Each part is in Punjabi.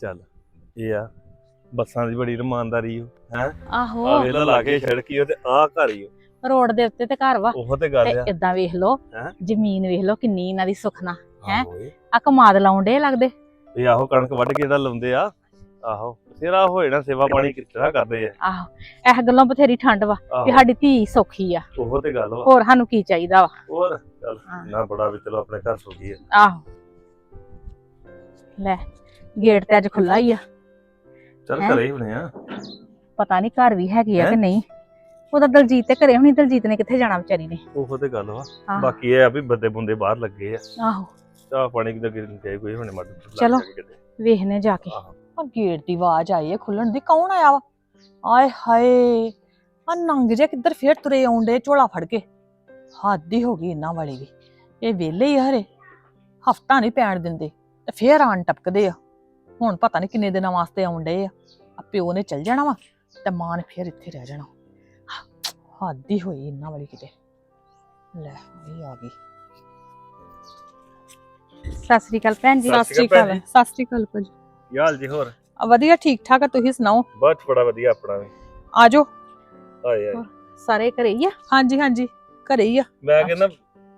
ਚੱਲ ਇਹ ਆ ਬੱਸਾਂ ਦੀ ਬੜੀ ਇਮਾਨਦਾਰੀ ਓ ਹੈ? ਆਹੋ। ਆ ਵੇਲਾ ਲਾ ਕੇ ਛੜਕੀ ਤੇ ਆ ਘਰ ਹੀ। ਰੋਡ ਦੇ ਉੱਤੇ ਤੇ ਘਰ ਵਾ। ਉਹ ਤੇ ਗੱਲ ਆ। ਇਦਾਂ ਵੇਖ ਲੋ ਹੈਂ? ਜ਼ਮੀਨ ਵੇਖ ਲੋ ਕਿੰਨੀ ਇਹਨਾਂ ਦੀ ਸੁਖਨਾ ਹੈਂ? ਆਹੋ ਏ। ਆ ਕਮਾਦ ਲਾਉਂਦੇ ਲੱਗਦੇ। ਇਹ ਆਹੋ ਕਣਕ ਵੱਢ ਕੇ ਇਹਦਾ ਲਾਉਂਦੇ ਆ। ਆਹੋ ਤੇਰਾ ਹੋਏ ਨਾ ਸੇਵਾ ਪਾਣੀ ਕਿਤਨਾ ਕਰਦੇ ਆ। ਆਹੋ ਇਹ ਗੱਲੋਂ ਬਥੇਰੀ ਠੰਡ ਵਾ ਵੀ ਆਹੋ। ਸਾਡੀ ਧੀ ਸੌਖੀ ਆ। ਉਹ ਤੇ ਗੱਲ ਵਾ। ਹੋਰ ਸਾਨੂੰ ਕੀ ਚਾਹੀਦਾ ਵਾ? ਹੋਰ ਚੱਲ ਹਾਂ। ਨਾ ਬੜਾ ਵੀ ਚਲੋ ਆਪਣੇ ਘਰ ਸੁਖੀ ਆ। ਆਹੋ। ਲੈ। ਗੇਟ ਤੇ ਅੱਜ ਖੁੱਲਾ ਹੀ ਆ। ਚੱਲ ਹੈਂ? ਘਰੇ ਹੀ ਹੋਣੇ ਆ। ਪਤਾ ਨਹੀਂ ਘਰ ਵੀ ਹੈਗੀ ਆ ਕਿ ਹੈਂ? ਨਹੀਂ। ਉਹਦਾ ਦਲਜੀਤ ਤੇ ਘਰੇ ਹੁਣੀ ਦਲਜੀਤ ਨੇ ਕਿੱਥੇ ਜਾਣਾ ਵਿਚਾਰੀ ਨੇ? ਉਹ ਤੇ ਗੱਲ ਵਾ। ਬਾਕੀ ਇਹ ਆ ਵੀ ਬੰਦੇ ਬੁੰਦੇ ਬਾਹਰ ਲੱਗੇ ਆ। ਆਹੋ। ਚਾਹ ਪਾਣੀ ਕਿਤੇ ਗਿਰਨ ਚਾਹੀ ਕੋਈ ਹੋਣੇ ਮੱਦ ਚਲੋ। ਵੇਖਨੇ ਜਾ ਕੇ। ਆਹੋ। ਆ ਗੇਟ ਦੀ ਆਵਾਜ਼ ਆਈ ਹੈ ਖੁੱਲਣ ਦੀ ਕੌਣ ਆਇਆ ਵਾ? ਆਏ ਹਾਏ ਆ ਨੰਗ ਜੇ ਕਿੱਧਰ ਫੇਰ ਤੁਰੇ ਆਉਂਦੇ ਝੋਲਾ ਫੜ ਕੇ। ਹੱਦ ਹੀ ਹੋ ਗਈ ਇਹਨਾਂ ਵਾਲੀ ਵੀ। ਇਹ ਵਿਹਲੇ ਹੀ ਆ ਹਰੇ। ਹਫਤਾ ਨਹੀਂ ਪੈਣ ਦਿੰਦੇ ਤੇ ਫੇਰ ਆਣ ਟਪਕਦੇ ਆ। ਹੁਣ ਪਤਾ ਨਹੀਂ ਕਿੰਨੇ ਦਿਨਾਂ ਵਾਸਤੇ ਆਉਂਦੇ ਆ। ਆ ਪਿਓ ਨੇ ਚੱਲ ਜਾਣਾ ਵਾ ਤੇ ਮਾਂ ਨੇ ਫੇਰ ਇੱਥੇ ਰਹਿ ਜਾਣਾ। ਹੱਦ ਹੀ ਹੋਈ ਇਹਨਾਂ ਵਾਲੀ ਕਿਤੇ। ਲੈ ਇਹ ਆ ਗਈ। ਸਤਿ ਸ੍ਰੀ ਅਕਾਲ ਭੈਣ ਜੀ। ਸਤਿ ਸ਼੍ਰੀ ਅਕਾਲ ਭੈਣ ਜੀ। ਸਤਿ ਸ਼੍ਰੀ ਅਕਾਲ ਭਾਜੀ ਕੀ ਹਾਲ ਜੀ ਹੋਰ? ਆ, ਵਧੀਆ ਠੀਕ ਠਾਕ ਆ ਤੁਸੀਂ ਸੁਣਾਓ? ਬਹੁਤ ਬੜਾ ਵਧੀਆ ਆਪਣਾ ਵੀ। ਆਜੋ। ਆਏ ਆਏ। ਸਾਰੇ ਘਰੇ ਹੀ ਆ? ਹਾਂਜੀ ਹਾਂਜੀ ਘਰੇ ਹੀ ਆ। ਮੈਂ ਕਹਿੰਦਾ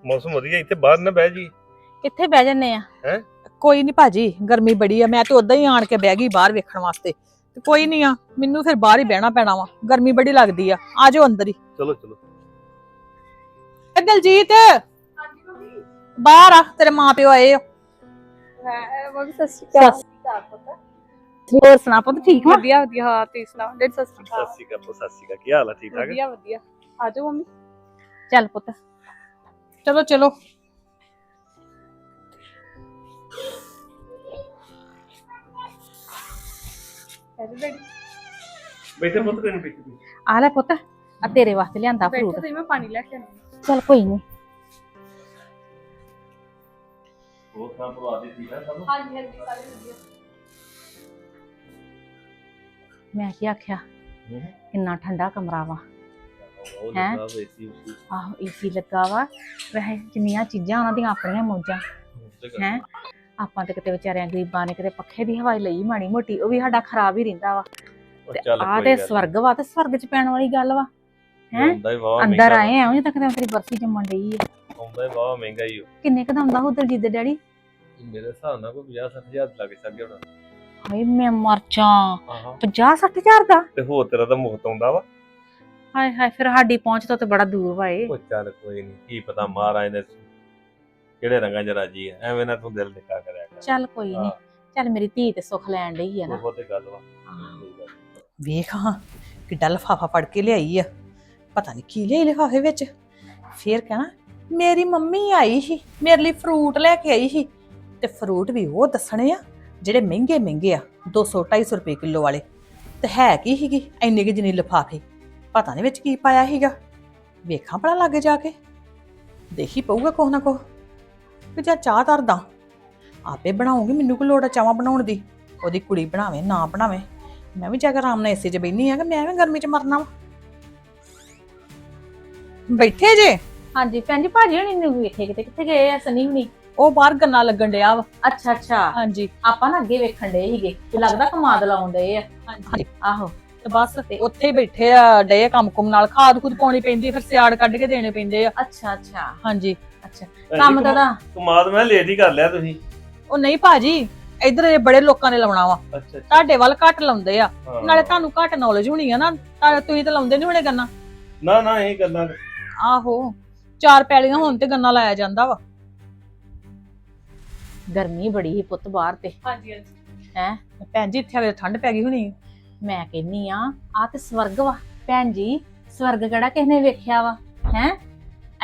ਮੌਸਮ ਵਧੀਆ ਇੱਥੇ ਬਾਹਰ ਨਾ ਬਹਿ ਜੀ। ਕਿੱਥੇ ਬਹਿ ਜੰਨੇ ਆ? ਕੋਈ ਨਹੀਂ ਭਾਜੀ ਗਰਮੀ ਬੜੀ ਆ ਮੈਂ ਤੇ ਉਦਾਂ ਹੀ ਆਣ ਕੇ ਬਹਿ ਗਈ ਬਾਹਰ ਵੇਖਣ ਵਾਸਤੇ। ਤੇ ਕੋਈ ਨਹੀਂ ਆ ਮੈਨੂੰ ਫਿਰ ਬਾਹਰ ਹੀ ਬਹਿਣਾ ਪੈਣਾ ਵਾ ਗਰਮੀ ਬੜੀ ਲੱਗਦੀ ਆ ਆਜੋ ਅੰਦਰ ਹੀ। ਚਲੋ ਚਲੋ। ਇਹ ਦਲਜੀਤ! ਬਾਹਰ ਆ ਤੇਰੇ ਮਾਂ ਪਿਓ ਆਏ ਆ। ਹੋਰ ਸੁਣਾ ਪੁੱਤ ਠੀਕ ਵਾ ਵਧੀਆ ਵਧੀਆ ਹਾਂ ਤੁਸੀਂ ਸੁਣਾਓ? ਡੇਢ ਸਤਿ ਸ਼੍ਰੀ ਸਤਿ ਅਕਾਲ ਸ਼੍ਰੀ ਅਕਾਲ ਸਤਿ ਸ਼੍ਰੀ ਅਕਾਲ ਕੀ ਹਾਲ ਆ ਠੀਕ ਠਾਕ ਵਧੀਆ ਵਧੀਆ। ਆ ਜਾਓ ਮੰਮੀ। ਚੱਲ ਪੁੱਤ। ਚਲੋ ਚਲੋ। ਜੀ ਡੈਡੀ ਬੈਠੇ ਪੁੱਤ ਨਹੀਂ ਬੈਠੇ ਆ ਲੈ ਪੁੱਤ ਆ ਤੇਰੇ ਵਾਸਤੇ ਲਿਆਂਦਾ ਬੈਠੋ ਫਰੂਟ ਤੁਸੀਂ ਮੈਂ ਪਾਣੀ ਲੈ ਕੇ ਆਉਂਦੀ ਚੱਲ ਕੋਈ ਨਹੀਂ ਹੋਰ ਤਾਂ ਪਰਵਾਹ ਦੀ ਠੀਕ ਆ ਸਭ? ਹਾਂ ਹਾਂਜੀ ਹਾਂਜੀ ਸਾਰੇ ਵਧੀਆ। ਮੈਂ ਕੀ ਆਖਿਆ? ਹੂੰ। ਕਿੰਨਾ ਠੰਡਾ ਕਮਰਾ ਵਾ। ਉਹ ਹੈਂ? ਲੱਗਾ ਏਸੀ ਉਸੀ ਆਹੋ ਏਸੀ ਲੱਗਾ ਵਾ। ਵੈਸੇ ਜਿੰਨੀਆਂ ਚੀਜ਼ਾਂ ਉਹਨਾਂ ਦੀਆਂ ਆਪਣੀਆਂ ਮੌਜਾਂ। ਹੈਂ? ਆਪਾਂ ਤੇ ਕਿਤੇ ਵਿਚਾਰਿਆਂ ਗਰੀਬਾਂ ਨੇ ਕਿਤੇ ਪੱਖੇ ਦੀ ਹਵਾ ਹੀ ਲਈ ਮਾੜੀ ਮੋਟੀ ਉਹ ਵੀ ਸਾਡਾ ਖਰਾਬ ਹੀ ਰਹਿੰਦਾ ਵਾ। ਉਹ ਤੇ ਚੱਲ ਆ ਕੋਈ ਤੇ ਗੱਲ ਨੀ। ਸਵਰਗ ਵਾ ਤੇ ਸਵਰਗ ਚ ਪੈਣ ਵਾਲੀ ਗੱਲ ਵਾ ਹੈਂ? ਹੀ ਵਾਹ ਅੰਦਰ ਆਏ ਆ ਉਹ ਕਿਤੇ ਤੇਰੀ ਬਰਫੀ ਜੰਮਣ ਡਈ ਆ। ਆਉਂਦਾ ਹੀ ਵਾਹ ਮਹਿੰਗਾ ਹੀ ਉਹ। ਕਿੰਨੇ ਕਦਾ ਹੁੰਦਾ ਉਹ ਦਲਜੀਤ ਦੇ ਡੈਡੀ? ਮੇਰੇ ਹਿਸਾਬ ਨਾਲ ਕੋਈ 50 60000 ਲੱਗ ਸਕੇ ਹੋਣਾ। ਹਾਏ ਮੈਂ ਮਰ ਜਾ ਆਹਾਂ। 50 60000 ਦਾ? ਤੇ ਹੋਰ ਤੇਰਾ ਤਾਂ ਮੁਫਤ ਆਉਂਦਾ ਵਾ। ਹਾਏ ਹਾਏ ਫਿਰ ਸਾਡੀ ਪਹੁੰਚ ਤੋਂ ਤੇ ਬੜਾ ਦੂਰ ਵਾ ਇਹ ਉਹ ਚੱਲ ਕੋਈ ਨਹੀਂ ਕੀ ਪਤਾ ਮਹਾਰਾਜ ਨੇ ਕਿਹੜੇ ਰੰਗਾਂ 'ਚ ਰਾਜੀ ਹੈ ਐਵੇਂ ਨਾ ਤੂੰ ਦਿਲ ਨਿਕਾ ਕਰਿਆ ਕਰ। ਚੱਲ ਕੋਈ ਨਹੀਂ ਚੱਲ ਮੇਰੀ ਧੀ ਤੇ ਸੁੱਖ ਲੈਣ ਡਈ ਆ ਨਾ। ਉਹ ਤੇ ਗੱਲ ਵਾ। ਵੇਖ ਹਾਂ ਕਿੱਡਾ ਲਫਾਫਾ ਫੜ ਕੇ ਲਿਆਈ ਆ। ਪਤਾ ਨਹੀਂ ਕੀ ਲਿਆਈ ਲਿਫਾਫੇ ਵਿੱਚ। ਫੇਰ ਕਹਿਣਾ ਮੇਰੀ ਮੰਮੀ ਆਈ ਸੀ ਮੇਰੇ ਲਈ ਫਰੂਟ ਲੈ ਕੇ ਆਈ ਸੀ। ਤੇ ਫਰੂਟ ਵੀ ਉਹ ਦੱਸਣੇ ਆ ਜਿਹੜੇ ਮਹਿੰਗੇ ਮਹਿੰਗੇ ਆ 200 250 ਰੁਪਏ ਕਿਲੋ ਵਾਲੇ। ਤੇ ਹੈ ਕੀ ਸੀਗੀ ਇੰਨੇ ਕਿ ਜਿੰਨੀ ਲਿਫਾਫੇ। ਪਤਾ ਨਹੀਂ ਵਿੱਚ ਕੀ ਪਾਇਆ ਸੀਗਾ। ਵੇਖਾਂ ਭਲਾ ਲਾਗੇ ਜਾ ਕੇ। ਦੇਖੀ ਪਊਗਾ ਕੁਛ ਨਾ ਕੁਛ ਕਿ ਜਾਂ ਚਾਹ ਧਰਦਾ। ਆਪੇ ਬਣਾਉਂਗੀ ਮੈਨੂੰ ਕੋਈ ਲੋੜ ਆ ਚਾਹਾਂ ਬਣਾਉਣ ਦੀ। ਉਹਦੀ ਕੁੜੀ ਬਣਾਵੇ ਨਾ ਬਣਾਵੇ। ਮੈਂ ਵੀ ਜਾ ਕੇ ਆਰਾਮ ਨਾਲ ਏਸੀ 'ਚ ਬੈਣੀ ਆ ਕਿ ਮੈਂ ਵੀ ਗਰਮੀ 'ਚ ਮਰਨਾ ਵਾ। ਬੈਠੇ ਜੇ? ਹਾਂਜੀ ਭੈਣ ਜੀ ਭਾਜੀ ਹਣੀ ਨੂੰ ਵੇਖੇ ਕਿਤੇ ਕਿੱਥੇ ਗਏ ਆ ਸਨੀ ਹੁਣੀ? ਉਹ ਬਾਹਰ ਗੰਨਾ ਲੱਗਣ ਡਿਆ ਵਾ। ਅੱਛਾ ਅੱਛਾ। ਹਾਂਜੀ। ਆਪਾਂ ਨਾ ਅੱਗੇ ਵੇਖਣ ਡਏ ਸੀਗੇ ਤੇ ਲੱਗਦਾ ਕਮਾਦ ਲਾਉਣ ਡਏ ਆ। ਹਾਂਜੀ। ਆਹੋ ਤੇ ਬਸ ਉੱਥੇ ਹੀ ਬੈਠੇ ਆ ਡੇ ਕੰਮ ਕੁਮ ਨਾਲ। ਖਾਦ ਖੁਦ ਪਾਉਣੀ ਪੈਂਦੀ ਫਿਰ ਸਿਆੜ ਕੱਢ ਕੇ ਦੇਣੇ ਪੈਂਦੇ ਆ। ਅੱਛਾ ਅੱਛਾ। ਹਾਂਜੀ। ਅੱਛਾ ਕੰਮ ਤਾਂ। ਦਾ ਕਮਾਦ ਮੈਂ ਲੇਟ ਹੀ ਕਰ ਲਿਆ ਤੁਸੀਂ। ਉਹ ਨਹੀਂ ਭਾਜੀ ਇੱਧਰ ਇਹ ਬੜੇ ਲੋਕਾਂ ਨੇ ਲਾਉਣਾ ਵਾ। ਅੱਛਾ। ਤੁਹਾਡੇ ਵੱਲ ਘੱਟ ਲਾਉਂਦੇ ਆ। ਹਾਂ। ਨਾਲੇ ਤੁਹਾਨੂੰ ਘੱਟ ਨੌਲੇਜ ਹੋਣੀ ਆ ਨਾ। ਤਾਂ ਤੁਸੀਂ ਤਾਂ ਲਾਉਂਦੇ ਨਹੀਂ ਹੋਣੇ ਗੰਨਾ। ਨਾ ਨਾ ਇਹ ਗੱਲਾਂ ਆਹੋ ਚਾਰ ਪੈਲੀਆਂ ਹੋਣ ਤੇ ਗੰਨਾ ਲਾਇਆ ਜਾਂਦਾ ਵਾ। ਗਰਮੀ ਬੜੀ ਸੀ ਪੁੱਤ ਬਾਹਰ ਤੇ। ਹਾਂਜੀ ਹਾਂਜੀ। ਹੈ? ਭੈਣ ਜੀ ਇੱਥੇ ਕੇ ਠੰਡ ਪੈ ਗਈ ਹੋਣੀ ਮੈਂ ਕਹਿੰਨੀ ਆ ਆ ਤੇ ਸਵਰਗ ਵਾ। ਭੈਣ ਜੀ ਸਵਰਗ ਕਿਹੜਾ ਕਿਸੇ ਨੇ ਵੇਖਿਆ ਵਾ? ਹੈ?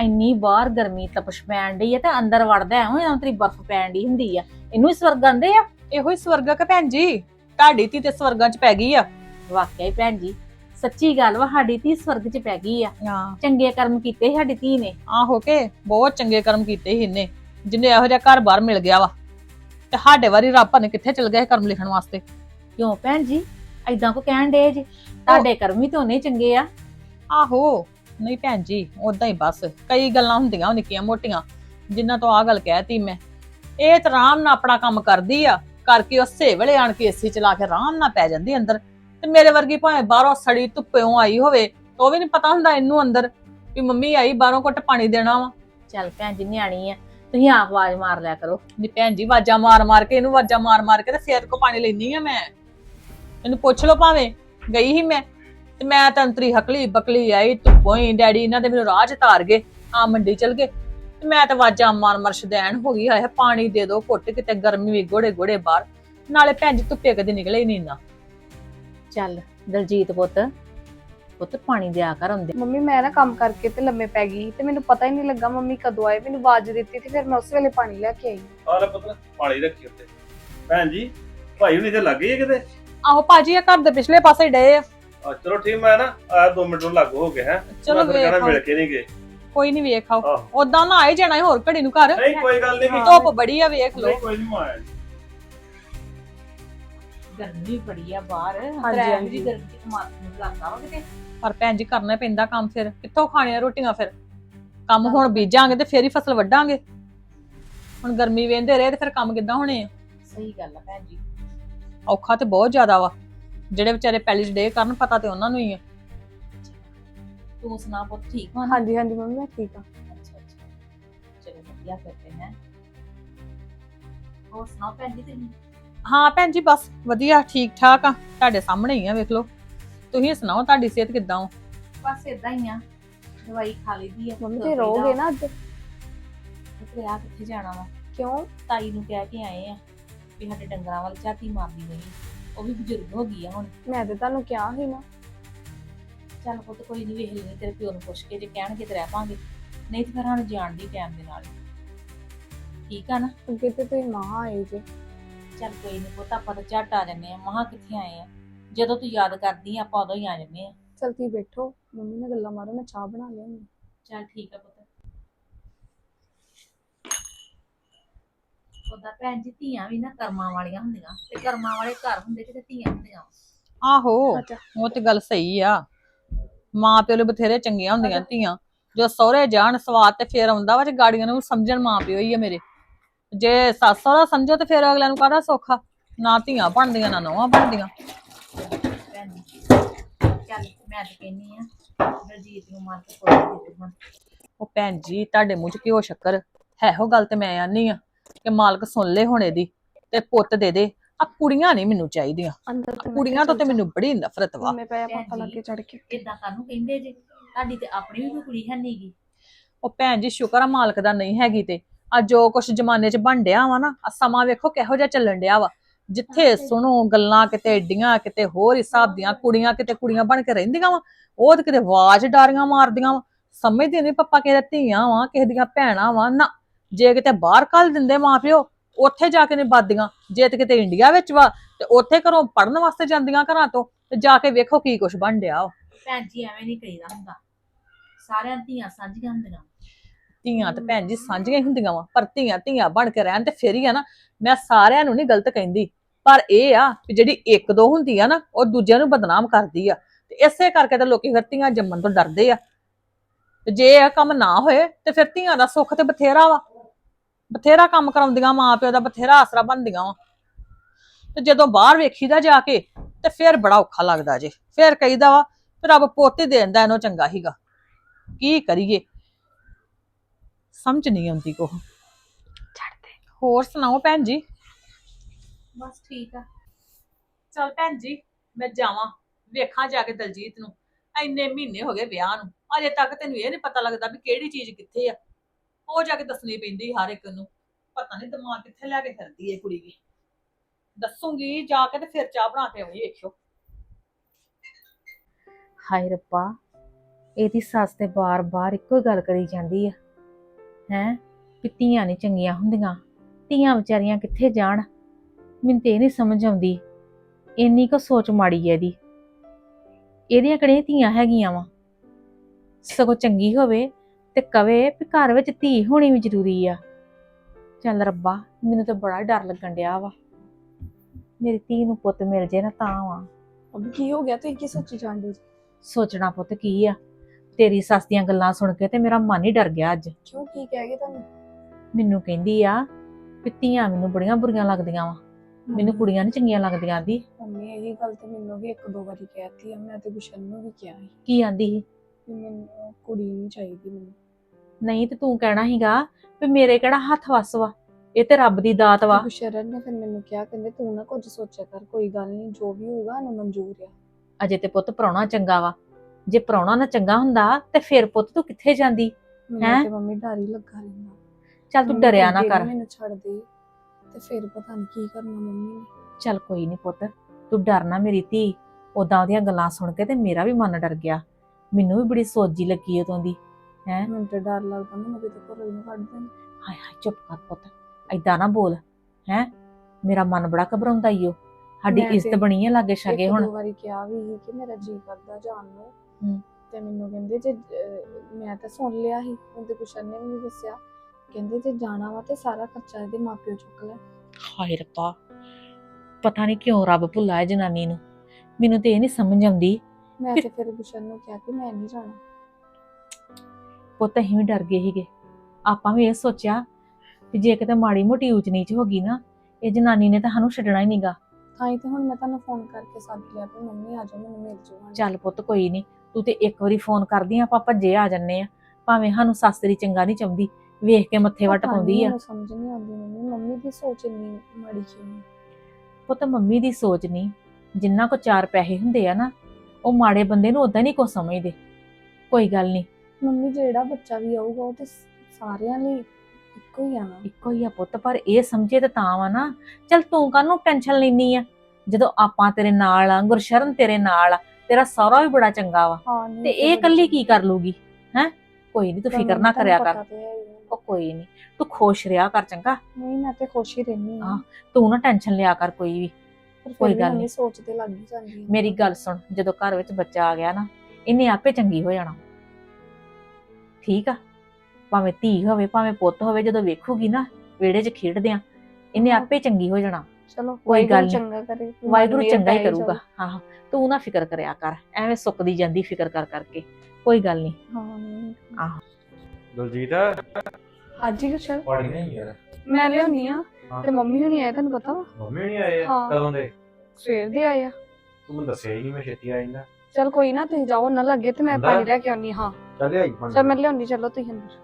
ਇੰਨੀ ਬਾਹਰ ਗਰਮੀ ਤਪਸ਼ ਪੈਣ ਡਈ ਆ ਤੇ ਅੰਦਰ ਵੜਦਾ ਐਵੇਂ ਜਾਂ ਤੇਰੀ ਬਰਫ਼ ਪੈਣ ਡਈ ਹੁੰਦੀ ਆ। ਇਹਨੂੰ ਹੀ ਸਵਰਗ ਆਂਦੇ ਆ? ਇਹੋ ਹੀ ਸਵਰਗਕ ਭੈਣ ਜੀ? ਤੁਹਾਡੀ ਧੀ ਤੇ ਸਵਰਗਾਂ 'ਚ ਪੈ ਗਈ ਆ। ਵਾਕਿਆ ਹੀ ਭੈਣ ਜੀ ਸੱਚੀ ਗੱਲ ਵਾ ਸਾਡੀ ਧੀ ਸਵਰਗ 'ਚ ਪੈ ਗਈ ਆ। ਹਾਂ। ਚੰਗੇ ਕਰਮ ਕੀਤੇ ਸੀ ਸਾਡੀ ਧੀ ਨੇ। ਆਹੋ ਕੇ ਬਹੁਤ ਚੰਗੇ ਕਰਮ ਕੀਤੇ ਸੀ ਇਹਨੇ ਜਿਹਨੇ ਇਹੋ ਜਿਹਾ ਘਰ ਬਾਹਰ ਮਿਲ ਗਿਆ ਵਾ। ਤੇ ਸਾਡੇ ਵਾਰੀ ਰੱਬ ਨੇ ਕਿੱਥੇ ਚਲ ਗਿਆ ਇਹ ਕਰਮ ਲਿਖਣ ਵਾਸਤੇ। ਕਿਉਂ ਭੈਣ ਜੀ ਐਦਾਂ ਕੋ ਕਹਿਣ ਡੇ ਜੀ? ਤੁਹਾਡੇ ਕਰਮ ਵੀ ਤਾਂ ਉਹਨੇ ਚੰਗੇ ਆ। ਆਹੋ। ਨਹੀਂ ਭੈਣ ਜੀ ਉਦਾਂ ਹੀ ਬਸ। ਕਈ ਗੱਲਾਂ ਹੁੰਦੀਆਂ ਨਿੱਕੀਆਂ ਮੋਟੀਆਂ ਜਿੰਨਾਂ ਤੋਂ ਆ ਗੱਲ ਕਹਿਤੀ ਮੈਂ। ਇਹ ਤਾਂ ਆਰਾਮ ਨਾਲ ਆਪਣਾ ਕੰਮ ਕਰਦੀ ਆ ਕਰਕੇ ਉਸੇ ਵੇਲੇ ਆਣ ਕੇ ਏਸੀ ਚਲਾ ਕੇ ਆਰਾਮ ਨਾਲ ਪੈ ਜਾਂਦੀ ਅੰਦਰ। ਤੇ ਮੇਰੇ ਵਰਗੀ ਭਾਵੇਂ ਬਾਹਰੋਂ ਸੜੀ ਧੁੱਪਿਓਂ ਆਈ ਹੋਵੇ ਤਾਂ ਉਹ ਵੀ ਨਹੀਂ ਪਤਾ ਹੁੰਦਾ ਇਹਨੂੰ ਅੰਦਰ ਵੀ ਮੰਮੀ ਆਈ ਬਾਹਰੋਂ ਘੁੱਟ ਪਾਣੀ ਦੇਣਾ ਵਾ। ਚੱਲ ਭੈਣ ਜੀ ਨਿਆਣੀ ਆ। ਤੁਸੀਂ ਆਪ ਆਵਾਜ਼ ਮਾਰ ਲਿਆ ਕਰੋ। ਨੀ ਭੈਣ ਜੀ ਵਾਜਾਂ ਮਾਰ ਮਾਰ ਕੇ ਇਹਨੂੰ ਵਾਜਾਂ ਮਾਰ ਮਾਰ ਕੇ ਤੇ ਫੇਰ ਕੋ ਪਾਣੀ ਲੈਣੀ ਆ ਮੈਂ। ਇਹਨੂੰ ਪੁੱਛ ਲਓ ਭਾਵੇਂ ਗਈ ਹੀ ਮੈਂ। ਤੇ ਮੈਂ ਤਾਂ ਅੰਤਰੀ ਹਕਲੀ ਬਕਲੀ ਆਈ ਧੁੱਪੋਂ ਡੈਡੀ ਇਹਨਾਂ ਦੇ ਮੈਨੂੰ ਰਾਹ ਚ ਤਾਰ ਗਏ ਆ ਮੰਡੀ ਚਲ ਗਏ। ਤੇ ਮੈਂ ਤਾਂ ਵਾਜਾਂ ਮਾਰ ਮਾਰ ਸ਼ਦੈਣ ਹੋ ਗਈ ਹਾਏ ਪਾਣੀ ਦੇ ਦਿਓ ਘੁੱਟ ਕਿਤੇ ਗਰਮੀ ਵੀ ਗੋੜੇ ਗੋੜੇ ਬਾਹਰ। ਨਾਲੇ ਭੈਣ ਜੀ ਧੁੱਪੇ ਕਦੇ ਨਿਕਲੇ ਹੀ ਨਹੀਂ ਨਾ ਚੱਲ ਦਲਜੀਤ ਪੁੱਤ ਪੁੱਤ ਪਾਣੀ ਦਿਆ ਕਰ ਹੁੰਦੇ। ਮੰਮੀ ਮੈਂ ਨਾ ਕੰਮ ਕਰਕੇ ਤੇ ਲੰਮੇ ਪੈ ਗਈ ਤੇ ਮੈਨੂੰ ਪਤਾ ਹੀ ਨਹੀਂ ਲੱਗਾ ਮੰਮੀ ਕਦੋਂ ਆਏ ਮੈਨੂੰ ਆਵਾਜ਼ ਦਿੱਤੀ ਤੇ ਫਿਰ ਮੈਂ ਉਸ ਵੇਲੇ ਪਾਣੀ ਲੈ ਕੇ ਆਈ। ਆਲੇ ਪੁੱਤ ਪਾਣੀ ਰੱਖੀ ਉੱਤੇ। ਭੈਣ ਜੀ ਭਾਈ ਹੁਣੀ ਤੇ ਲੱਗ ਗਈ ਹੈ ਕਿਤੇ? ਆਹੋ ਭਾਜੀ ਇਹ ਘਰ ਦੇ ਪਿਛਲੇ ਪਾਸੇ ਡਏ ਆ। ਆ ਚਲੋ ਠੀਕ ਮੈਂ ਨਾ ਆ 2 ਮਿੰਟ ਨੂੰ ਲੱਗ ਹੋ ਗਿਆ ਹੈ। ਚਲੋ ਵੇਖ ਮਿਲ ਕੇ ਨਹੀਂ ਗਏ। ਕੋਈ ਨਹੀਂ ਵੇਖ ਆਓ। ਆਹੋ। ਉਦਾਂ ਨਾ ਆਏ ਜਾਣਾ ਸੀ ਹੋਰ ਘੜੀ ਨੂੰ ਘਰ। ਨਹੀਂ ਕੋਈ ਗੱਲ ਨਹੀਂ ਧੁੱਪ ਬੜੀ ਆ ਵੇਖ ਲਓ। ਨਹੀਂ ਕੋਈ ਨਹੀਂ ਆਇਆ ਜੀ। ਗਰਮੀ ਬੜੀ ਆ ਬਾਹਰ। ਹਾਂਜੀ, ਹਾਂਜੀ। ਦੀ ਗਰਮੀ ਚ ਮਾਰ ਨੂੰ ਲੱਗਦਾ ਵਾ ਕਿਤੇ। ਪਰ ਭੈਣ ਜੀ ਕਰਨਾ ਪੈਂਦਾ ਕੰਮ ਫਿਰ। ਕਿੱਥੋਂ ਖਾਣੀਆਂ ਰੋਟੀਆਂ ਫਿਰ? ਕੰਮ ਹੁਣ ਬੀਜਾਂਗੇ ਤੇ ਫੇਰ ਹੀ ਫਸਲ ਵੱਢਾਂਗੇ। ਹੁਣ ਗਰਮੀ ਵੇਂਦੇ ਰਹੇ ਤੇ ਫਿਰ ਕੰਮ ਕਿੱਦਾਂ ਹੋਣੇ ਆ? ਸਹੀ ਗੱਲ ਆ ਭੈਣ ਜੀ। ਔਖਾ ਤੇ ਬਹੁਤ ਜ਼ਿਆਦਾ ਵਾ। ਜਿਹੜੇ ਵਿਚਾਰੇ 'ਚ ਡੇ ਕਰਨ ਪਤਾ ਤੇ ਉਹਨਾਂ ਨੂੰ ਹੀ ਆ। ਤੂੰ ਸੁਣਾ ਪੁੱਤ ਠੀਕ ਹੋ ਨਾ? ਹਾਂਜੀ ਹਾਂਜੀ ਮੰਮੀ ਮੈਂ ਠੀਕ ਆ ਅੱਛਾ ਅੱਛਾ। ਚਲੋ ਵਧੀਆ ਕਰਦੇ ਹੈ। ਹੋਰ ਸੁਣਾਓ ਭੈਣ ਜੀ ਹਾਂ ਭੈਣ ਜੀ ਬਸ ਵਧੀਆ ਠੀਕ ਠਾਕ ਆ। ਤੁਹਾਡੇ ਸਾਹਮਣੇ ਹੀ ਆ ਵੇਖ ਲਓ। ਤੁਸੀਂ ਸੁਣਾਓ ਤੁਹਾਡੀ ਸਿਹਤ ਕਿੱਦਾਂ ਆ ਬਸ ਇਦਾਂ ਹੀ ਆ ਦਵਾਈ ਖਾ ਲਈਦੀ ਆ। ਮੰਮੀ ਤੇ ਰਹੋਗੇ ਨਾ ਅੱਜ? ਤੇ ਆ ਕਿੱਥੇ ਜਾਣਾ ਵਾ? ਕਿਉਂ? ਤਾਈ ਨੂੰ ਕਹਿ ਕੇ ਆਏ ਆ ਵੀ ਸਾਡੇ ਡੰਗਰਾਂ ਵੱਲ ਝਾਤੀ ਮਾਰਦੀ ਨਹੀਂ। ਉਹ ਵੀ ਬਜ਼ੁਰਗ ਹੋ ਗਈ ਆ ਹੁਣ। ਮੈਂ ਤੇ ਤੁਹਾਨੂੰ ਕਿਹਾ ਸੀ ਨਾ। ਚੱਲ ਪੁੱਤ ਕੋਈ ਨਹੀਂ ਵੇਖ ਲੈਣੇ ਤੇਰੇ ਪਿਓ ਨੂੰ ਪੁੱਛ ਕੇ ਜੇ ਕਹਿਣਗੇ ਤੇ ਰਹਿ ਪਾਂਗੇ। ਨਹੀਂ ਤੇ ਫਿਰ ਸਾਨੂੰ ਜਾਣ ਦੀ ਟਾਈਮ ਦੇ ਨਾਲ। ਠੀਕ ਆ ਨਾ? ਅੱਗੇ ਤੇ ਤੁਸੀਂ ਮਹਾ ਆਏ ਜੇ। ਚੱਲ ਕੋਈ ਨਹੀਂ ਪੁੱਤ ਆਪਾਂ ਤਾਂ ਝੱਟ ਆ ਜੰਨੇ ਆ। ਮਹਾ ਕਿੱਥੇ ਆਏ ਆ? ਜਦੋਂ ਤੂੰ ਯਾਦ ਕਰਦੀ ਆ ਆਪਾਂ ਉਦੋਂ ਹੀ ਆ ਜੰਨੇ ਆ। ਚਲ ਤੁਸੀਂ ਬੈਠੋ। ਮੰਮੀ ਨਾਲ ਗੱਲਾਂ ਮਾਰੋ ਮੈਂ ਚਾਹ ਬਣਾ ਲਿਆਉਂਦੀ ਚੱਲ ਠੀਕ ਆ ਪੁੱਤ। ਉਹਦਾ ਭੈਣ ਜੀ ਧੀਆਂ ਵੀ ਨਾ ਕਰਮਾਂ ਵਾਲੀਆਂ ਹੁੰਦੀਆਂ ਤੇ ਕਰਮਾਂ ਵਾਲੇ ਘਰ ਹੁੰਦੇ ਕਿਤੇ ਧੀਆਂ ਹੁੰਦੀਆਂ ਆਹੋ ਅੱਛਾ। ਉਹ ਤੇ ਗੱਲ ਸਹੀ ਆ। ਮਾਂ ਪਿਓ ਲਈ ਬਥੇਰੇ ਚੰਗੀਆਂ ਹੁੰਦੀਆਂ ਧੀਆਂ। ਜੋ ਸਹੁਰੇ ਜਾਣ ਸਵਾਦ ਤੇ ਫੇਰ ਆਉਂਦਾ ਵਾ ਜੇ ਗਾੜੀਆਂ ਨੂੰ ਸਮਝਣ ਮਾਂ ਪਿਓ ਹੀ ਆ ਮੇਰੇ। ਜੇ ਸੱਸ ਸਹੁਰਾ ਸਮਝੋ ਤੇ ਫੇਰ ਅਗਲਿਆਂ ਨੂੰ ਕਾਹਦਾ ਸੌਖਾ ਨਾ ਧੀਆਂ ਬਣਦੀਆਂ ਨਾ ਨੌਵਾਂ ਬਣਦੀਆਂ। ਭੈਣ ਜੀ ਚੱਲ ਮੈਂ ਤਾਂ ਕਹਿੰਨੀ ਆ ਦਲਜੀਤ ਨੂੰ ਮਾਰ ਕੇ ਕੋਈ ਦੇ ਹੁਣ ਉਹ ਭੈਣ ਜੀ ਤੁਹਾਡੇ ਮੂੰਹ 'ਚ ਘਿਓ ਸ਼ੱਕਰ? ਹੈ ਉਹ ਗੱਲ ਤੇ ਮੈਂ ਆਨੀ ਆ। ਕਿ ਮਾਲਕ ਸੁਣ ਲੈ ਹੁਣੇ ਦੀ ਤੇ ਪੁੱਤ ਦੇ ਦੇ। ਆ ਕੁੜੀਆਂ ਨਹੀਂ ਮੈਨੂੰ ਚਾਹੀਦੀਆਂ। ਅੰਦਰ ਮੈਂ ਕੁੜੀਆਂ ਤੋਂ ਤੇ ਮੈਨੂੰ ਬੜੀ ਨਫ਼ਰਤ ਵਾ। ਲੰਮੇ ਪਏ ਭੈਣ ਪਾਪਾ ਜੀ। ਲੱਗੇ ਚੜ ਕੇ। ਇਦਾਂ ਕਾਹਨੂੰ ਕਹਿੰਦੇ ਜੇ? ਤੁਹਾਡੀ ਤੇ ਆਪਣੀ ਵੀ ਕੋਈ ਕੁੜੀ ਹੈ ਨਹੀਂਗੀ ਉਹ ਭੈਣ ਜੀ ਸ਼ੁਕਰ ਆ ਮਾਲਕ ਦਾ ਨਹੀਂ ਹੈਗੀ ਤੇ। ਆ ਜੋ ਕੁਛ ਜ਼ਮਾਨੇ 'ਚ ਬਣ ਡਿਆ ਵਾ ਨਾ ਆ ਸਮਾਂ ਵੇਖੋ ਕਿਹੋ ਜਿਹਾ ਚੱਲਣ ਡਿਆ ਵਾ। ਜਿੱਥੇ ਸੁਣੋ ਗੱਲਾਂ ਕਿਤੇ ਏਡੀਆਂ ਕਿਤੇ ਹੋਰ ਹਿਸਾਬ ਦੀਆਂ ਕੁੜੀਆਂ ਕਿਤੇ ਕੁੜੀਆਂ ਬਣ ਕੇ ਰਹਿੰਦੀਆਂ ਵਾ। ਉਹ ਤੇ ਕਿਤੇ ਆਵਾਜ਼ ਡਾਰੀਆਂ ਮਾਰਦੀਆਂ ਵਾ। ਸਮਝਦੇ ਨਹੀਂ ਪੱਪਾ ਕਿਸੇ ਦੀਆਂ ਧੀਆਂ ਵਾ ਕਿਸੇ ਦੀਆਂ ਭੈਣਾਂ ਵਾ। ਨਾ ਜੇ ਕਿਤੇ ਬਾਹਰ ਕੱਲ ਦਿੰਦੇ ਮਾਪਿਓ ਉੱਥੇ ਜਾ ਕੇ ਨਿਬਾਦੀਆਂ ਜੇ ਤੇ ਕਿਤੇ ਇੰਡੀਆ ਵਿੱਚ ਵਾ ਤੇ ਉੱਥੇ ਘਰੋਂ ਪੜਨ ਵਾਸਤੇ ਜਾਂਦੀਆਂ ਘਰਾਂ ਤੋਂ ਤੇ ਜਾ ਕੇ ਵੇਖੋ ਕੀ ਕੁਛ ਬਣ ਡਿਆ ਵਾ। ਭੈਣ ਜੀ ਐਵੇਂ ਨਹੀਂ ਕਹੀਦਾ ਹੁੰਦਾ। ਸਾਰਿਆਂ ਦੀਆਂ ਧੀਆਂ ਸਾਂਝੀਆਂ ਹੁੰਦੀਆਂ। ਧੀਆਂ ਤੇ ਭੈਣ ਜੀ ਸਾਂਝੀਆਂ ਹੀ ਹੁੰਦੀਆਂ ਵਾ ਪਰ ਧੀਆਂ ਧੀਆਂ ਬਣ ਕੇ ਰਹਿਣ ਤੇ ਫਿਰ ਹੀ ਆ ਨਾ। ਮੈਂ ਸਾਰਿਆਂ ਨੂੰ ਨਹੀਂ ਗਲਤ ਕਹਿੰਦੀ ਪਰ ਇਹ ਆ ਕਿ ਜਿਹੜੀ ਇੱਕ ਦੋ ਹੁੰਦੀ ਆ ਨਾ ਉਹ ਦੂਜਿਆਂ ਨੂੰ ਬਦਨਾਮ ਕਰਦੀ ਆ। ਤੇ ਇਸੇ ਕਰਕੇ ਤਾਂ ਲੋਕੀ ਫਿਰ ਧੀਆਂ ਜੰਮਣ ਤੋਂ ਡਰਦੇ ਆ। ਤੇ ਜੇ ਇਹ ਕੰਮ ਨਾ ਹੋਏ ਤੇ ਫਿਰ ਧੀਆਂ ਦਾ ਸੁੱਖ ਤੇ ਬਥੇਰਾ ਵਾ। ਬਥੇਰਾ ਕੰਮ ਕਰਾਉਂਦੀਆਂ ਮਾਂ ਪਿਓ ਦਾ ਬਥੇਰਾ ਆਸਰਾ ਬਣਦੀਆਂ ਵਾ। ਤੇ ਜਦੋਂ ਬਾਹਰ ਵੇਖੀਦਾ ਜਾ ਕੇ ਤੇ ਫਿਰ ਬੜਾ ਔਖਾ ਲੱਗਦਾ ਜੇ। ਫਿਰ ਕਹੀਦਾ ਵਾ ਫਿਰ ਰੱਬ ਪੋਤੇ ਦੇ ਦਿੰਦਾ ਇਹਨੂੰ ਚੰਗਾ ਹੀਗਾ। ਕੀ ਕਰੀਏ? ਸਮਝ ਨਹੀਂ ਆਉਂਦੀ ਕੋ ਛੱਡ ਦੇ ਹੋਰ ਸੁਣਾਓ ਭੈਣ ਜੀ? ਬਸ ਠੀਕ ਆ। ਚਲ ਭੈਣ ਜੀ ਮੈਂ ਜਾਵਾਂ। ਵੇਖਾਂ ਜਾ ਕੇ ਦਲਜੀਤ ਨੂੰ। ਇੰਨੇ ਮਹੀਨੇ ਹੋ ਗਏ ਵਿਆਹ ਨੂੰ। ਅਜੇ ਤੱਕ ਤੈਨੂੰ ਇਹ ਨਹੀਂ ਪਤਾ ਲੱਗਦਾ ਵੀ ਕਿਹੜੀ ਚੀਜ਼ ਕਿੱਥੇ ਆ। ਉਹ ਜਾ ਕੇ ਦੱਸਣੀ ਪੈਂਦੀ ਹਰ ਇੱਕ ਨੂੰ, ਪਤਾ ਨਹੀਂ ਦਿਮਾਗ ਕਿੱਥੇ ਲੈ ਕੇ ਫਿਰਦੀ ਏ ਕੁੜੀ ਵੀ। ਦੱਸੂਗੀ, ਜਾ ਕੇ ਤੇ ਫਿਰ ਚਾਹ ਬਣਾ ਕੇ ਆਉਣੀ, ਵੇਖਿਓ। ਹਾਏ ਰੱਬਾ, ਇਹਦੀ ਸੱਸ ਤੇ ਬਾਰ-ਬਾਰ ਇੱਕੋ ਹੀ ਗੱਲ ਕਰੀ ਜਾਂਦੀ ਆ। ਹੈ? ਵੀ ਧੀਆਂ ਨਹੀਂ ਚੰਗੀਆਂ ਹੁੰਦੀਆਂ, ਧੀਆਂ ਵਿਚਾਰੀਆਂ ਕਿੱਥੇ ਜਾਣ? ਮੈਨੂੰ ਤੇ ਇਹ ਨਹੀਂ ਸਮਝ ਆਉਂਦੀ, ਇੰਨੀ ਕੁ ਸੋਚ ਮਾੜੀ ਹੈ ਇਹਦੀ। ਇਹਦੀਆਂ ਕਿਹੜੀਆਂ ਧੀਆਂ ਹੈਗੀਆਂ ਵਾ? ਸਗੋਂ ਚੰਗੀ ਹੋਵੇ ਤੇ ਕਵੇ ਵੀ ਘਰ ਵਿੱਚ ਧੀ ਹੋਣੀ ਵੀ ਜ਼ਰੂਰੀ ਆ। ਚੱਲ ਰੱਬਾ ਮੈਨੂੰ ਤਾਂ ਬੜਾ ਡਰ ਲੱਗਣ ਡਿਆ ਵਾ। ਮੇਰੀ ਧੀ ਨੂੰ ਪੁੱਤ ਮਿਲ ਜੇ ਨਾ ਤਾਂ ਵਾ। ਅਬ ਕੀ ਹੋ ਗਿਆ? ਤੁਸੀਂ ਕੀ ਸੋਚੀ ਜਾਂਦੇ ਸੋਚਣਾ ਪੁੱਤ ਕੀ ਆ? ਤੇਰੀ ਸੱਸ ਦੀਆਂ ਗੱਲਾਂ ਸੁਣ ਕੇ ਤੇ ਮੇਰਾ ਮਨ ਹੀ ਡਰ ਗਿਆ ਅੱਜ। ਕਿਉਂ ਕੀ ਕਹਿ ਗਏ ਤੁਹਾਨੂੰ? ਮੈਨੂੰ ਕਹਿੰਦੀ ਆ ਵੀ ਧੀਆਂ ਮੈਨੂੰ ਬੜੀਆਂ ਬੁਰੀਆਂ ਲੱਗਦੀਆਂ ਵਾ। ਮੈਨੂੰ ਕੁੜੀਆਂ ਨਹੀਂ ਚੰਗੀਆਂ ਲੱਗਦੀਆਂ ਆਂਦੀ ਮੰਮੀ ਇਹੀ ਗੱਲ ਤੇ ਮੈਨੂੰ ਵੀ ਇੱਕ ਦੋ ਵਾਰੀ ਕਹਿਤੀ ਆ। ਮੈਂ ਤੇ ਗੁਸ਼ਨ ਨੂੰ ਵੀ ਕਿਹਾ ਸੀ। ਕੀ ਆਂਦੀ ਸੀ? ਕਿ ਮੈਨੂੰ ਕੁੜੀ ਨਹੀਂ ਚਾਹੀਦੀ ਮੈਨੂੰ। ਨਹੀਂ ਤੇ ਤੂੰ ਕਹਿਣਾ ਸੀਗਾ ਵੀ ਮੇਰੇ ਕਿਹੜਾ ਹੱਥ ਵਸ ਵਾ ਇਹ ਤੇ ਰੱਬ ਦੀ ਦਾਤ ਵਾ। ਗੁਸ਼ਰਨ ਨੇ ਫਿਰ ਮੈਨੂੰ ਕਿਹਾ ਕਹਿੰਦੇ ਤੂੰ ਨਾ ਕੁਝ ਸੋਚਿਆ ਕਰ ਕੋਈ ਗੱਲ ਨਹੀਂ ਜੋ ਵੀ ਹੋਊਗਾ ਨੂੰ ਮਨਜ਼ੂਰ ਆ। ਅਜੇ ਤੇ ਪੁੱਤ ਪ੍ਰਾਹੁਣਾ ਚੰਗਾ ਵਾ। ਜੇ ਪ੍ਰਾਹੁਣਾ ਨਾ ਚੰਗਾ ਹੁੰਦਾ ਤੇ ਫਿਰ ਪੁੱਤ ਤੂੰ ਕਿੱਥੇ ਜਾਂਦੀ? ਹੈਂ? ਤੇ ਮੰਮੀ ਡਰ ਲੱਗਾ ਰਹਿੰਦਾ। ਚੱਲ ਤੂੰ ਡਰਿਆ ਨਾ ਕਰ। ਮੈਨੂੰ ਛੱਡ ਦੇ ਤੇ ਫਿਰ ਪਤਾ ਨਹੀਂ ਕੀ ਕਰਨਾ ਮੰਮੀ ਨੇ। ਚੱਲ ਕੋਈ ਨਹੀਂ ਪੁੱਤ ਤੂੰ ਡਰਨਾ ਮੇਰੀ ਧੀ। ਉਦਾਂ ਉਹਦੀਆਂ ਗੱਲਾਂ ਸੁਣ ਕੇ ਤੇ ਮੇਰਾ ਵੀ ਮਨ ਡਰ ਗਿਆ। ਮੈਨੂੰ ਵੀ ਬੜੀ ਸੋਜੀ ਲੱਗੀ ਉਦੋਂ ਦੀ। ਹੈ। ਮੈਨੂੰ ਤੇ ਡਰ ਲੱਗਦਾ ਮੈਨੂੰ ਕਿਤੇ ਘਰੋਂ ਹੀ ਨਾ ਕੱਢ ਦੇਣ ਹਾਏ ਹਾਏ ਚੁੱਪ ਕਰ ਪੁੱਤ ਐਦਾਂ ਨਾ ਬੋਲ ਹੈ। ਮੇਰਾ ਮਨ ਬੜਾ ਘਬਰਾਉਂਦਾ ਈ ਓ। ਸਾਡੀ ਮੈਂ ਇੱਜ਼ਤ ਬਣੀ ਹੈ ਲਾਗੇ ਛਾਗੇ ਇੱਕ ਹੁਣ। ਦੋ ਵਾਰੀ ਕਿਹਾ ਵੀ ਸੀ ਕਿ ਮੇਰਾ ਜੀ ਕਰਦਾ ਜਾਣ ਨੂੰ। ਤੇ ਮੈਨੂੰ ਕਹਿੰਦੇ ਜੇ ਅਹ, ਮੈਂ ਤਾਂ ਸੁਣ ਲਿਆ ਸੀ ਮੈਨੂੰ ਤੇ ਗੁਸ਼ਨ ਨੇ ਵੀ ਨਹੀਂ ਦੱਸਿਆ। ਕਹਿੰਦੇ ਜੇ ਜਾਣਾ ਵਾ ਤੇ ਸਾਰਾ ਖਰਚਾ ਇਹਦੇ ਮਾਪਿਓ ਚੁੱਕ ਲੈ। ਹਾਏ ਰੱਬਾ ਪਤਾ ਨਹੀਂ ਕਿਉਂ ਰੱਬ ਭੁੱਲਾ ਹੈ ਜਨਾਨੀ ਨੂੰ। ਮੈਨੂੰ ਤੇ ਇਹ ਨਹੀਂ ਸਮਝ ਆਉਂਦੀ। ਮੈਂ ਤੇ ਫਿਰ ਗੁਸ਼ਨ ਨੂੰ ਕਿਹਾ ਕਿ ਮੈਂ ਨਹੀਂ ਜਾਣਾ। ਪੁੱਤ ਅਸੀਂ ਵੀ ਡਰ ਗਏ ਸੀਗੇ। ਆਪਾਂ ਵੀ ਇਹ ਸੋਚਿਆ ਕਿ ਜੇ ਕਿਤੇ ਮਾੜੀ ਮੋਟੀ ਊਚ ਨੀਚ ਹੋ ਗਈ ਨਾ ਇਹ ਜਨਾਨੀ ਨੇ ਤਾਂ ਸਾਨੂੰ ਛੱਡਣਾ ਹੀ ਨਹੀਂਗਾ। ਤਾਂ ਹੀ ਤੇ ਹੁਣ ਮੈਂ ਤੁਹਾਨੂੰ ਫੋਨ ਕਰਕੇ ਸੱਦ ਲਿਆ ਕਿ ਮੰਮੀ ਆ ਜਾਓ ਮੈਨੂੰ ਮਿਲ ਜਾਓ ਚੱਲ ਪੁੱਤ ਕੋਈ ਨਹੀਂ ਤੂੰ ਤੇ ਇੱਕ ਵਾਰੀ ਫੋਨ ਕਰਦੀ ਆ ਆਪਾਂ ਭੱਜੇ ਆ ਜੰਨੇ ਆ। ਭਾਵੇਂ ਸਾਨੂੰ ਸੱਸ ਤੇਰੀ ਚੰਗਾ ਨਹੀਂ ਚਾਹੁੰਦੀ ਵੇਖ ਕੇ ਮੱਥੇ ਵੱਟ ਪਾਉਂਦੀ ਆ। ਸਮਝ ਨਹੀਂ ਆਉਂਦੀ ਮੰਮੀ ਮੰਮੀ ਦੀ ਸੋਚ ਇੰਨੀ ਮਾੜੀ ਕਿਉਂ? ਪੁੱਤ ਮੰਮੀ ਦੀ ਸੋਚ ਨਹੀਂ ਜਿੰਨਾ ਕੋ ਚਾਰ ਪੈਸੇ ਹੁੰਦੇ ਆ ਨਾ ਉਹ ਮਾੜੇ ਬੰਦੇ ਨੂੰ ਉਦਾਂ ਨਹੀਂ ਕੋ ਸਮਝਦੇ। ਕੋਈ ਗੱਲ ਨਹੀਂ ਮੰਮੀ ਜਿਹੜਾ ਬੱਚਾ ਵੀ ਆਊਗਾ ਉਹ ਤੇ ਸਾਰਿਆਂ ਲਈ ਇੱਕੋ ਹੀ ਆ ਨਾ। ਇੱਕੋ ਹੀ ਆ ਪੁੱਤ ਪਰ ਇਹ ਸਮਝੇ ਤਾਂ ਤਾਂ ਵਾ ਨਾ। ਚੱਲ ਤੂੰ ਕਾਹਨੂੰ ਟੈਨਸ਼ਨ ਲੈਨੀ ਆ? ਜਦੋਂ ਆਪਾਂ ਤੇਰੇ ਨਾਲ ਆ ਗੁਰਸ਼ਰਨ ਤੇਰੇ ਨਾਲ ਆ ਤੇਰਾ ਸਹੁਰਾ ਵੀ ਬੜਾ ਚੰਗਾ ਵਾ। ਹਾਂ ਨਹੀਂ ਤੇ ਇਹ ਕੱਲੀ ਕੀ ਕਰ ਲੂਗੀ ਹੈ? ਕੋਈ ਨਹੀਂ ਤੂੰ ਫਿਕਰ ਨਾ ਕਰਿਆ ਕਰ। ਉਹ ਕੋਈ ਨਹੀਂ ਤੂੰ ਖੁਸ਼ ਰਿਹਾ ਕਰ ਚੰਗਾ। ਨਹੀਂ ਮੈਂ ਤੇ ਖੁਸ਼ ਹੀ ਰਹਿਣੀ ਹਾਂ, ਤੂੰ ਨਾ ਟੈਨਸ਼ਨ ਲਿਆ ਕਰ ਕੋਈ ਵੀ। ਕੋਈ ਗੱਲ ਨਹੀਂ ਨੀ। ਸੋਚ ਤੇ ਲੱਗ ਜਾਂਦੀ ਮੇਰੀ ਗੱਲ ਸੁਣ ਜਦੋਂ ਘਰ ਵਿੱਚ ਬੱਚਾ ਆ ਗਿਆ ਨਾ ਇਹਨੇ ਆਪੇ ਚੰਗੀ ਹੋ ਜਾਣਾ। ਠੀਕ ਆ? ਭਾਵੇਂ ਧੀ ਹੋਵੇ ਭਾਵੇਂ ਪੁੱਤ ਹੋਵੇ ਜਦੋਂ ਵੇਖੂਗੀ ਨਾ ਵਿਹੜੇ 'ਚ ਖੇਡਦੇ ਆ ਇਹਨੇ ਆਪੇ ਚੰਗੀ ਹੋ ਜਾਣਾ। ਚਲੋ ਕੋਈ ਗੱਲ। ਚੰਗਾ ਕਰੇ ਵਾਹਿਗੁਰੂ ਚੰਗਾ ਹੀ ਕਰੂਗਾ। ਆਹੋ ਤੂੰ ਨਾ ਫਿਕਰ ਕਰਿਆ ਕਰ ਐਵੇਂ ਸੁੱਕਦੀ ਜਾਂਦੀ ਫਿਕਰ ਕਰ ਕਰਕੇ ਕੋਈ ਗੱਲ ਨਹੀਂ ਹਾਂ। ਨਹੀਂ। ਦਲਜੀਤ? ਅੱਜ ਹੀ ਕੁਛ? ਪਾਣੀ ਨਹੀਂ ਯਾਰ। ਮੈਂ ਲਿਆਉਣੀ ਆ ਹਾਂ। ਤੇ ਮੰਮੀ ਹੁਣੀ ਆਏ ਤੁਹਾਨੂੰ ਪਤਾ ਵਾ? ਮੰਮੀ ਨਹੀਂ ਆਏ ਹਾਂ। ਕਦੋਂ ਦੇ? ਸਵੇਰ ਦੇ ਆਏ ਆ। ਤੂੰ ਮੈਨੂੰ ਦੱਸਿਆ ਹੀ ਨਹੀਂ ਮੈਂ ਛੇਤੀ ਆਈ ਨਾ ਚਲ ਕੋਈ ਨਾ ਤੁਸੀਂ ਜਾਓ ਨਾ ਲੱਗੇ ਤੇ ਮੈਂ? ਪਾਣੀ ਲੈ ਕੇ ਆਉਣੀ ਹਾਂ। ਚੱਲ ਆਈ ਪਾਣੀ ਚਲ ਮੈਂ ਲਿਆਉਣੀ ਚਲੋ ਤੁਸੀਂ ਅੰਦਰ।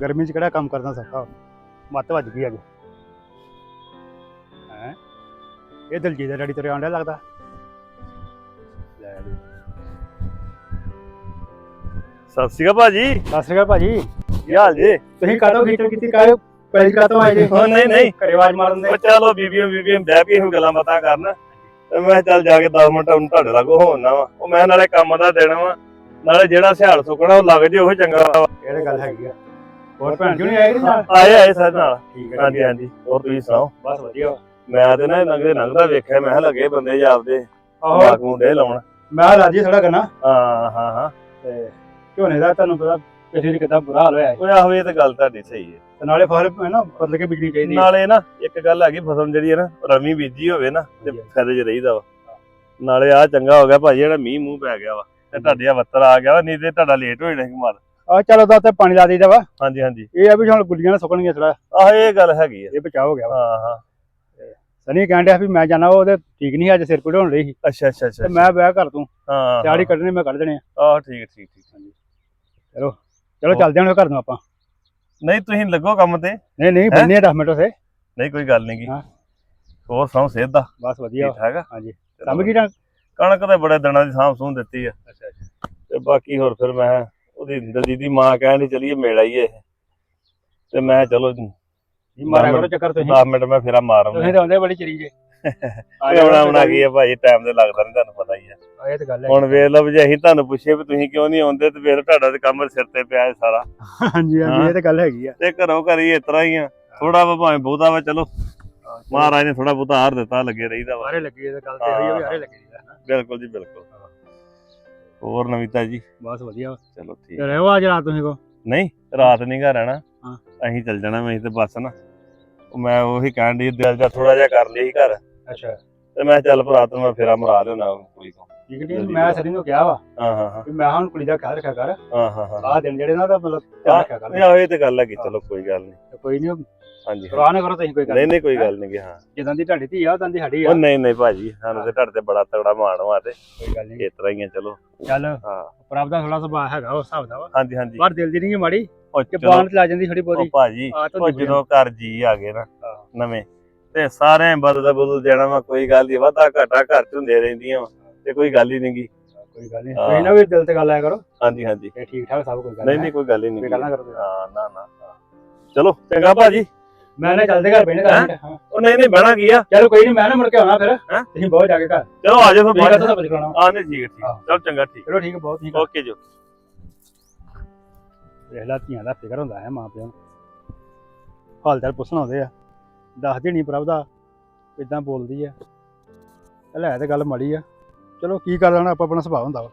ਗਰਮੀ 'ਚ ਕਿਹੜਾ ਕੰਮ ਕਰਨਾ ਸੌਖਾ ਮੱਤ ਵੱਜ ਗਈ ਅੱਜ ਹੈ? ਇਹ ਦਲਜੀਤ ਦਾ ਡੈਡੀ ਤੁਰੇ ਆਉਂਦਾ ਲੱਗਦਾ? ਲੈ ਵੀ। ਸਤਿ ਸ਼੍ਰੀ ਅਕਾਲ ਭਾਜੀ। ਸਤਿ ਸ਼੍ਰੀ ਅਕਾਲ ਭਾਜੀ। ਕੀ ਹਾਲ ਜੀ? ਤੁਸੀਂ ਕਾਹਤੋਂ ਖੇਚਲ ਕੀਤੀ? ਕਾਹੇ ਪੈਰੀ ਕਾਹਤੋਂ ਆਏ ਜੀ? ਹਾਂ, ਨਹੀਂ, ਨਹੀਂ। ਘਰੇ ਆਵਾਜ਼ ਮਾਰਨ ਦੇ। ਉਹ ਚਲੋ ਬੀਬੀਆਂ ਬੀਬੀਆਂ ਬਹਿ ਕੇ ਇਹ ਗੱਲਾਂ ਬਾਤਾਂ ਕਰਨ। ਤੇ ਮੈਂ ਕਿਹਾ ਚੱਲ ਜਾ ਕੇ 10 ਮਿੰਟ ਹੁਣ ਤੁਹਾਡੇ ਲਾਗੋ ਹੋਣਾ ਵਾ। ਉਹ ਮੈਂ ਨਾਲੇ ਕੰਮ ਦਾ ਦੇਣਾ ਵਾ। ਨਾਲੇ ਜਿਹੜਾ ਸਿਹਾਲ ਸੁੱਕਣਾ ਉਹ ਲੱਗ ਜੇ ਉਹ ਚੰਗਾ। ਵਾ ਇਹ ਤਾਂ ਗੱਲ ਹੈਗੀ ਆ? ਹੋਰ ਭੈਣ ਕਿਉਂ ਨਹੀਂ ਆਏ ਨਾਲ? ਆਏ ਆਏ ਸਰ ਨਾਲ। ਠੀਕ ਹਾਂਜੀ ਹਾਂਜੀ। ਹੋਰ ਤੁਸੀਂ ਸੁਣਾਓ? ਬਸ ਵਧੀਆ। ਵਾ। ਮੈਂ ਤੇ ਨਾ ਲੰਘਦੇ ਲੰਘਦਾ ਵੇਖਿਆ ਮੈਂ ਕਿਹਾ ਲੱਗੇ ਬੰਦੇ ਜਾਪਦੇ ਆਹੋ। ਮਾਕ ਮੁੰਡੇ ਲਾਉਣ। ਮੈਂ ਰਾਜੀ ਥੋੜਾ ਕਰਨਾ। ਹਾਂ ਹਾਂ ਹਾਂ। ਤੇ ਝੋਨੇ ਦਾ ਤੁਹਾਨੂੰ ਪਤਾ ਪਿਛਲੇ ਕਿਦਾਂ ਬੁਰਾ ਹਾਲ ਹੋਇਆ ਹੈ ਉਹ ਆਹੋ ਇਹ ਤਾਂ ਗੱਲ ਤੁਹਾਡੀ ਸਹੀ ਹੈ। ਤੇ ਨਾਲੇ ਫਸਲ ਹੈ ਨਾ ਬਦਲ ਕੇ ਬੀਜਣੀ ਚਾਹੀਦੀ ਹੈ। ਨਾਲੇ ਨਾ ਇੱਕ ਗੱਲ ਹੈਗੀ ਫਸਲ ਜਿਹੜੀ ਹੈ ਨਾ ਰਵੀ ਬੀਜੀ ਹੋਵੇ ਨਾ ਤੇ ਫਾਇਦੇ 'ਚ ਰਹੀਦਾ ਵਾ। ਨਾਲੇ ਆ ਚੰਗਾ ਹੋ ਗਿਆ ਭਾਜੀ ਜਿਹੜਾ ਮੀਂਹ ਮੂੰਹ ਪੈ ਗਿਆ ਵਾ। ਤੇ ਤੁਹਾਡੇ ਆ ਵੱਤਰ ਆ ਗਿਆ ਵਾ ਨਹੀਂ ਤੇ ਤੁਹਾਡਾ ਲੇਟ ਹੋ ਜਾਣਾ ਸੀ ਮਾਲ। ਆ ਚਲੋ ਤਾਂ ਉੱਤੇ ਪਾਣੀ ਲਾ ਦੇਈਦਾ ਵਾ। ਹਾਂਜੀ ਹਾਂਜੀ। ਇਹ ਆ ਵੀ ਹੁਣ ਗੁੱਲੀਆਂ ਨਾ ਸੁੱਕਣਗੀਆਂ ਥੋੜਾ ਆਹ ਇਹ ਗੱਲ ਹੈਗੀ ਆ। ਇਹ ਬਚਾਅ ਹੋ ਗਿਆ ਵਾ। ਹਾਂ ਹਾਂ। ਸਨੀ ਕਹਿਣ ਡਿਆ ਵੀ ਮੈਂ ਜਾਣਾ ਉਹਦੇ ਠੀਕ ਨਹੀਂ ਅੱਜ ਸਿਰ ਪੀੜ ਹੋਣ ਰਹੀ ਸੀ। ਅੱਛਾ ਅੱਛਾ ਅੱਛਾ ਤੇ ਮੈਂ ਵਿਆਹ ਕਰ ਤੂੰ। ਹਾਂ ਤਿਆਰੀ ਕੱਢਣੇ ਮੈਂ ਕੱਢ ਦੇਣੇ ਆ। ਆਹ ਠੀਕ ਠੀਕ ਠੀਕ। ਚਲੋ ਚੱਲਦੇ ਹਾਂ ਘਰ ਨੂੰ ਆਪਾਂ। ਨਹੀਂ ਤੁਸੀਂ ਲੱਗੋ ਕੰਮ ਤੇ। ਨਹੀਂ ਨਹੀਂ ਬੰਨੇ 10 ਮਿੰਟ ਉਸੇ ਨਹੀਂ ਕੋਈ ਗੱਲ ਨਹੀਂ ਗੀ। ਹਾਂ। ਹੋਰ ਸੁਣਾਓ ਸਿਹਤ ਦਾ? ਬਸ ਵਧੀਆ। ਠੀਕ ਠਾਕ ਆ? ਹਾਂਜੀ। ਸਮਝ ਗਈ ਨਾ ਕਣਕ ਤੇ ਬੜੇ ਦਿਨਾਂ ਦੀ ਸਾਂਭ ਸੂਹ ਦਿੱਤੀ ਆ। ਅੱਛਾ ਅੱਛਾ। ਤੇ ਬਾਕੀ ਹੋਰ ਫਿਰ ਮੈਂ ਉਹਦੀ ਦਲਜੀਤ ਦੀ ਮਾਂ ਕਹਿਣ ਦੀ ਚਲੀਏ ਮੇਲ ਆਈਏ। ਤੇ ਮੈਂ ਚਲੋ ਜੀ ਮਾਰਿਆ ਕਰੋ ਚੱਕਰ ਤੁਸੀਂ। 10 ਮਿੰਟ ਮੈਂ ਫੇਰਾ ਮਾਰ ਆਉਂਦਾ। ਤੁਸੀਂ ਤਾਂ ਆਉਂਦੇ ਬੜੀ ਚਰੀ ਜੇ। ਆਉਣਾ ਆਉਣਾ ਕੀ ਹੈ ਭਾਜੀ ਟਾਈਮ ਤੇ ਲੱਗਦਾ ਨਹੀਂ ਤੁਹਾਨੂੰ ਪਤਾ ਹੀ ਹੈ ਇਹ ਤਾਂ ਗੱਲ ਹੈ ਹੁਣ ਵੇਖ ਲਓ ਜੇ ਅਸੀਂ ਤੁਹਾਨੂੰ ਪੁੱਛੀਏ ਵੀ ਤੁਸੀਂ ਕਿਉਂ ਨਹੀਂ ਆਉਂਦੇ ਤੇ ਫਿਰ ਤੁਹਾਡਾ ਤੇ ਕੰਮ ਸਿਰ ਤੇ ਪਿਆ ਹੈ ਸਾਰਾ। ਹਾਂਜੀ ਹਾਂਜੀ ਇਹ ਤਾਂ ਗੱਲ ਹੈਗੀ ਆ। ਤੇ ਘਰੋਂ ਘਰੀ ਇਸ ਤਰ੍ਹਾਂ ਹੀ ਆ। ਥੋੜਾ ਵਾ ਭਾਵੇਂ ਬਹੁਤਾ ਵਾ ਚਲੋ। ਮਹਾਰਾਜ ਨੇ ਥੋੜਾ ਬਹੁਤਾ ਹਾਰ ਦਿੱਤਾ ਲੱਗੇ ਰਹੀਦਾ ਵਾ। ਲੱਗੇ ਇਹ ਤਾਂ ਗੱਲ ਤੇ ਹੋਈ ਆ ਸਾਰੇ ਲੱਗੇ। ਬਿਲਕੁਲ ਜੀ ਬਿਲਕੁਲ। ਹੋਰ ਨਵੀਤਾ ਜੀ? ਬਸ ਵਧੀਆ। ਚਲੋ ਠੀਕ। ਰਹੋ ਅੱਜ ਰਾਤ ਤੁਸੀਂ ਕੋ? ਨਹੀਂ ਰਾਤ ਨਹੀਂ ਘਰ ਰਹਿਣਾ। ਹਾਂ। ਅਸੀਂ ਚੱਲ ਜਾਣਾ ਮੈਂ ਤੇ ਬਸ ਨਾ। ਮੈਂ ਉਹੀ ਕਹਿਣ ਦੀ ਦਿਲ ਜਾ ਥੋੜਾ ਜਿਹਾ ਕਰ ਲਿਆ ਸੀ ਘਰ। ਅੱਛਾ। ਤੇ ਮੈਂ ਚੱਲ ਭਰਾ ਤੈਨੂੰ ਮੈਂ ਫੇਰਾ ਮਰਾ ਲਿਆਉਣਾ ਕੁੜੀ ਤੋਂ ਠੀਕ ਹੈ ਜੀ? ਮੈਂ ਸਰੀ ਨੂੰ ਕਿਹਾ ਵਾ ਹਾਂ ਹਾਂ ਹਾਂ। ਮੈਂ ਹੁਣ ਕੁੜੀ ਦਾ ਖਿਆਲ ਰੱਖਿਆ ਕਰ। ਹਾਂ ਹਾਂ ਹਾਂ। ਆਹ ਦਿਨ ਜਿਹੜੇ ਨਾ ਉਹਦਾ ਮਤਲਬ ਧਿਆਨ ਰੱਖਿਆ ਕਰ। ਨਹੀਂ ਆਹੋ ਇਹ ਤੇ ਗੱਲ ਹੈਗੀ ਚਲੋ ਕੋਈ ਗੱਲ ਨਹੀਂ ਤੇ ਕੋਈ ਨਹੀਂ ਹਾਂਜੀ ਪਰਵਾਹ ਨਾ ਕਰੋ ਤੁਸੀਂ ਕੋਈ ਗੱਲ ਨਹੀਂ ਨਹੀਂ ਕੋਈ ਗੱਲ ਨਹੀਂ ਹਾਂ। ਜਿੱਦਾਂ ਦੀ ਤੁਹਾਡੀ ਧੀ ਆ ਉਦਾਂ ਦੀ ਸਾਡੀ ਆ। ਉਹ ਨਹੀਂ ਨਹੀਂ ਭਾਜੀ ਸਾਨੂੰ ਤੇ ਤੁਹਾਡੇ ਤੇ ਬੜਾ ਤਗੜਾ ਮਾਣ ਵਾ ਤੇ। ਕੋਈ ਗੱਲ ਨਹੀਂ ਇਸ ਤਰ੍ਹਾਂ ਹੀ ਆ ਚਲੋ। ਚੱਲ ਹਾਂ। ਪ੍ਰਭ ਦਾ ਥੋੜਾ ਸੁਭਾਅ ਹੈਗਾ ਉਸ ਹਿਸਾਬ ਦਾ ਵਾ। ਹਾਂਜੀ ਹਾਂਜੀ। ਪਰ ਦਿਲ ਦੀ ਨਹੀਂ ਮਾੜੀ ਉਹ ਕਿ ਬਾਣ ਚ ਲਾ ਜਾਂਦੀ ਥੋੜੀ ਉਹ ਬਹੁਤੀ ਭਾਜੀ ਤਾਂ ਉਹ ਜਦੋਂ ਘਰ ਜੀ ਆ ਗਏ ਨਾ। ਨਵੇਂ ਤੇ ਸਾਰੇ ਬਦਲ ਬਦਲ ਜਾਣਾ ਵਾ ਕੋਈ ਗੱਲ ਨਹੀਂ ਵਾਧਾ ਘਾਟਾ ਘਰ ਚ ਹੁੰਦੇ ਰਹਿੰਦੀਆਂ ਵਾ। ਤੇ ਕੋਈ ਗੱਲ ਹੀ ਨਹੀਂਗੀ ਕੋਈ ਗੱਲ ਨਹੀਂ। ਤੁਸੀਂ ਨਾ ਵੀ ਦਿਲ ਤੇ ਗੱਲ ਆਇਆ ਕਰੋ। ਹਾਂਜੀ ਹਾਂਜੀ। ਇਹ ਠੀਕ ਠਾਕ ਸਭ ਕੋਈ ਗੱਲ ਨਹੀਂ ਨਹੀਂ ਕੋਈ ਗੱਲ ਹੀ ਕੋਈ ਨਹੀਂ ਗੱਲ ਨਾ ਕਰੋ ਤੁਸੀਂ। ਹਾਂ ਨਾ ਨਾ ਚਲੋ ਚੰਗਾ ਭਾਜੀ। ਮੈਂ ਨਾ ਚੱਲਦੇ ਘਰ ਹੈਂ? ਹਾਂ? ਉਹ ਨਹੀਂ ਨਹੀਂ ਬਹਿਣਾ ਕੀ ਆ? ਚਲੋ ਕੋਈ ਨਹੀਂ ਮੈਂ ਨਾ ਮੁੜ ਕੇ ਆਉਣਾ ਫਿਰ? ਤੁਸੀਂ ਬਹੁਤ ਜਾ ਕੇ ਘਰ। ਚਲੋ ਆ ਜਾਓ ਫਿਰ ਬਾਅਦ ਤਾਂ ਚ ਸਭ ਕਰਾਉਣਾ ਆ ਨਹੀਂ ਠੀਕ ਠੀਕ। ਚਲ ਚੰਗਾ ਠੀਕ ਚਲੋ ਠੀਕ ਬਹੁਤ ਠੀਕ ਓਕੇ ਜੋ ਵੇਖ ਲਾ ਧੀਆਂ ਦਾ ਫਿਕਰ ਹੁੰਦਾ ਹੈ ਮਾਂ ਪਿਓ ਨੂੰ। ਹਾਲ ਚਾਲ ਪੁੱਛਣ ਆਉਂਦੇ ਆ। ਦੱਸਦੇ ਨਹੀਂ ਪ੍ਰਭ ਦਾ ਕਿਦਾਂ ਬੋਲਦੀ ਆ। ਹੈ ਤੇ ਗੱਲ ਮਾੜੀ ਆ। ਚਲੋ ਕੀ ਕਰ ਲੈਣਾ ਆਪਾਂ ਆਪਣਾ ਸੁਭਾਅ ਹੁੰਦਾ ਵਾ।